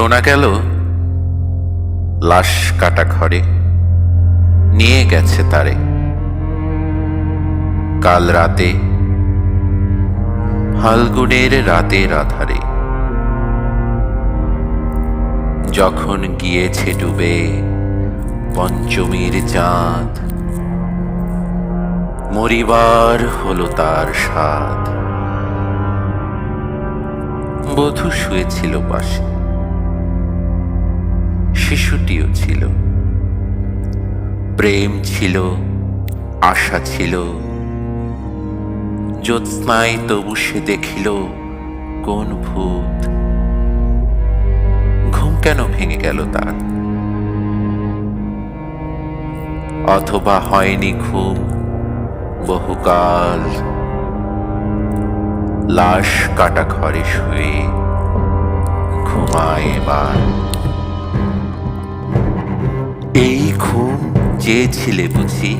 শোনা গেল, লাশ কাটা ঘরে নিয়ে গেছে তারে। কাল রাতে, ফাল্গুনের রাতের আধারে যখন গিয়েছে ডুবে পঞ্চমীর চাঁদ, মরিবার হলো তার স্বাদ। বধূ শুয়েছিল পাশে। শিশুটিও ছিল। প্রেম ছিল, আশা ছিল। জ্যোৎস্নায় তবু সে দেখিল কোন ভূত। ঘুম কেন ভেঙে গেল তার? অথবা হয়নি ঘুম বহুকাল। লাশ কাটা ঘরে শুয়ে ঘুমায় এবার। চেয়েছিলে বুঝি?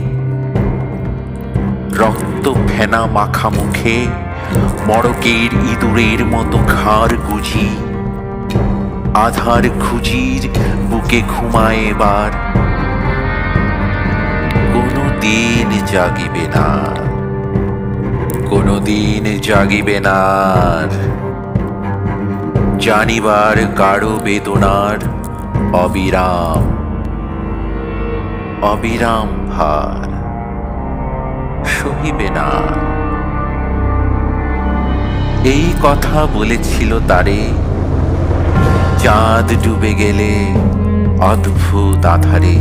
রক্ত ফেনা মাখা মুখে, মড়কের ইঁদুরের মতো ঘাড় গুজি। আধার খুঁজির বুকে ঘুমায় এবার। কোনো দিন জাগিবে না। কোনো দিন জাগিবে না। জানিবার গাঢ় বেদনার অবিরাম। অবিরাম ভার, সহিবে না। এই কথা বলেছিল তারে, চাঁদ ডুবে গেলে অদ্ভুত আধারে।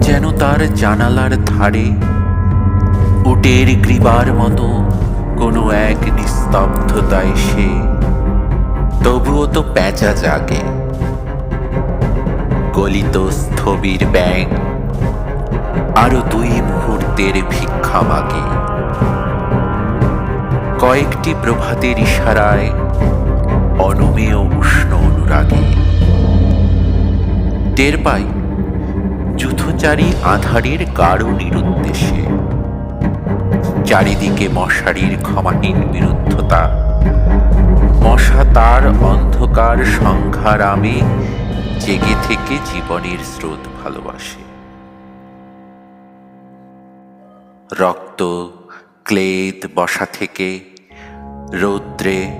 যেন তার জানালার ধারে উটের গ্রীবার মতো কোনো এক নিস্তব্ধতায় সে, তবুও তো প্যাঁচা জাগে। গলিত স্থবির ব্যাং আরও দুই মুহূর্তের ভিক্ষা মাগে কয়েকটি প্রভাতের ইশারায় অনমেয় উষ্ণ অনুরাগে। টের পাই যুথচারী আধারের গাঢ় নিরুদ্দেশে। চারিদিকে মশারির ক্ষমাহীন বিরুদ্ধতা। মশা তার অন্ধকার সংখ্যারামে জেগে থেকে জীবনের স্রোত ভালোবাসে। রক্ত, ক্লেদ, বসা থেকে রৌদ্রে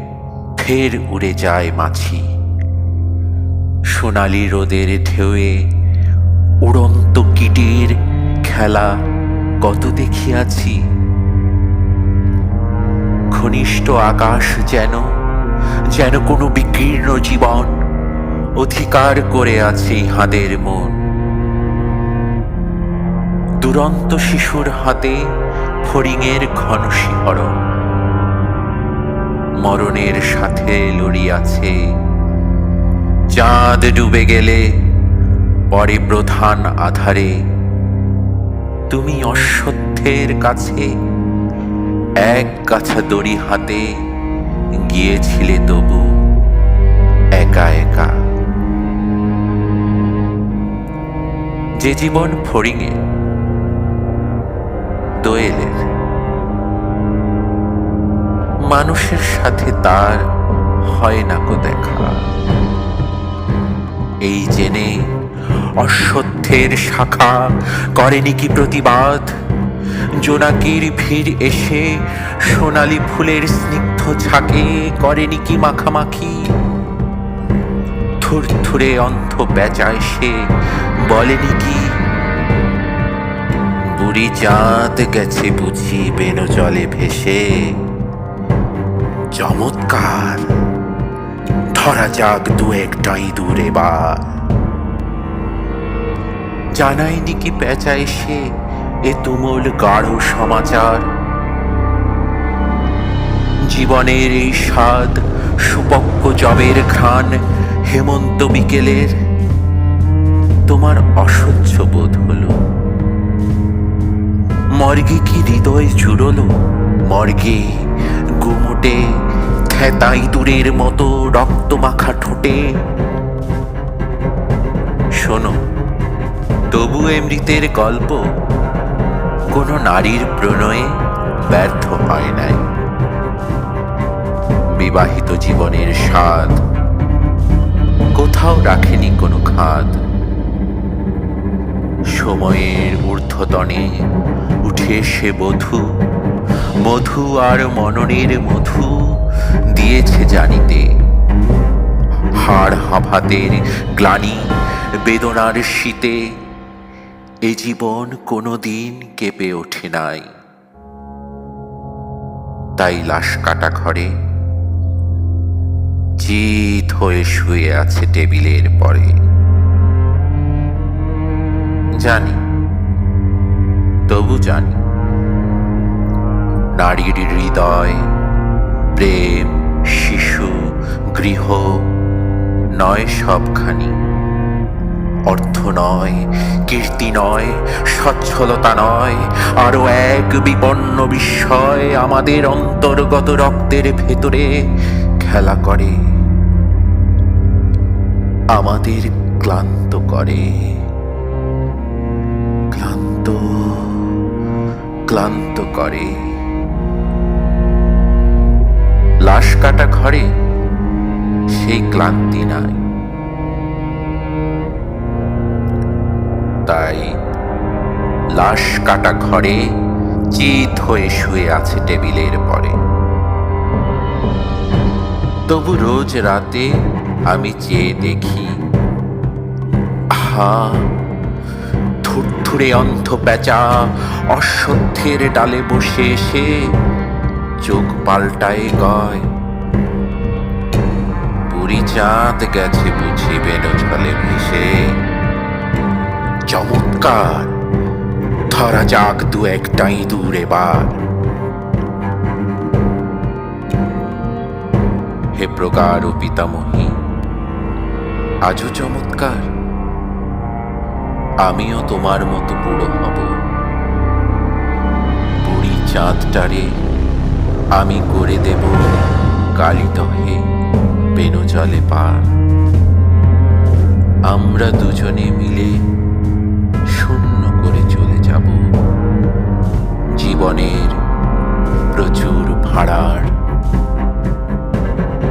ফের উড়ে যায় মাছি। সোনালি রোদের ঢেউয়ে উড়ন্ত কিটির খেলা কত দেখিয়াছি ঘনিষ্ঠ আকাশ যেন যেন কোনো বিকীর্ণ জীবন অধিকার করে আছে ইহাদের মন। দুরন্ত শিশুর হাতে ফড়িংয়ের ঘন শিহরণ। মরণের সাথে লড়িয়াছে। চাঁদ ডুবে গেলে পরে প্রধান আধারে। তুমি অশ্বত্থের কাছে এক গাছা দড়ি হাতে গিয়েছিলে তবু একা একা। যে জীবন ফড়িংয়ে দোয়েলের। মানুষের সাথে তার হয় না কো দেখা। এই জেনে অশ্বত্থের শাখা করেনি কি প্রতিবাদ? জোনাকির ভিড় এসে সোনালি ফুলের স্নিগ্ধ ঝাঁকে করেনি কি মাখামাখি? থুরথুরে অন্ধ বেচায় সে বলেনি কি? বুড়ি চাঁদ গেছে বুঝি বেনো জলে ভেসে। চমৎকার। ধরা যাক দু একটা ইঁদুর এবার জানায়নি কি পেঁচায় সে এ তুমুল গাঢ় সমাচার? জীবনের এই স্বাদ সুপক্ক জবের ঘ্রাণ হেমন্ত বিকেলের তোমার অসহ্য বোধ হলো। মর্গে কি হৃদয় জুড়লো? মর্গে গুমোটে থেতা দূরের মতো রক্ত মাখা ঠোঁটে। শোনো, তবু এমৃতের গল্প কোনো নারীর প্রণয়ে ব্যর্থ হয় নাই। বিবাহিত জীবনের স্বাদ কোথাও রাখেনি কোনো খাদ। সময়ের ঊর্ধ্বতনে উঠে সে বধূ মধু আর মননের মধু দিয়েছে জানিতে। হাড় হাফাতের গ্লানি বেদনার শীতে এ জীবন কোনো দিন কেঁপে ওঠে নাই। তাই লাশ কাটা ঘরে চিত হয়ে শুয়ে আছে টেবিলের পরে। জানি, তবু জানি, নারীর হৃদয়, প্রেম, শিশু, গৃহ, নয় সবখানি। অর্থ নয়, কীর্তি নয়, সচ্ছলতা নয়, আরও এক বিপন্ন বিস্ময় আমাদের অন্তর্গত রক্তের ভেতরে খেলা করে, আমাদের ক্লান্ত করে। ক্লান্ত ক্লান্ত করে। লাশ কাটা ঘরে সেই ক্লান্তি নাই। তাই লাশ কাটা ঘরে চিত হয়ে শুয়ে আছে টেবিলের পরে। তবু রোজ রাতে আমি চেয়ে দেখি হা থুরথুরে অন্ধ পেঁচা অশ্বত্থের ডালে বসে এসে চোখ পাল্টায় গয়। বুড়ি চাঁদ গেছে বুঝি বেনো জলে ভেসে। চমৎকার! ধরা যাক দু একটাই দূর এবার। ও পিতামহী। আজও চমৎকার। আমিও তোমার মতো বুড়ো হব। বুড়ি চাঁদটারে আমি করে দেব কালিদহে বেনু জলে পার। আমরা দুজনে মিলে শূন্য করে চলে যাব। জীবনের প্রচুর ভাড়ার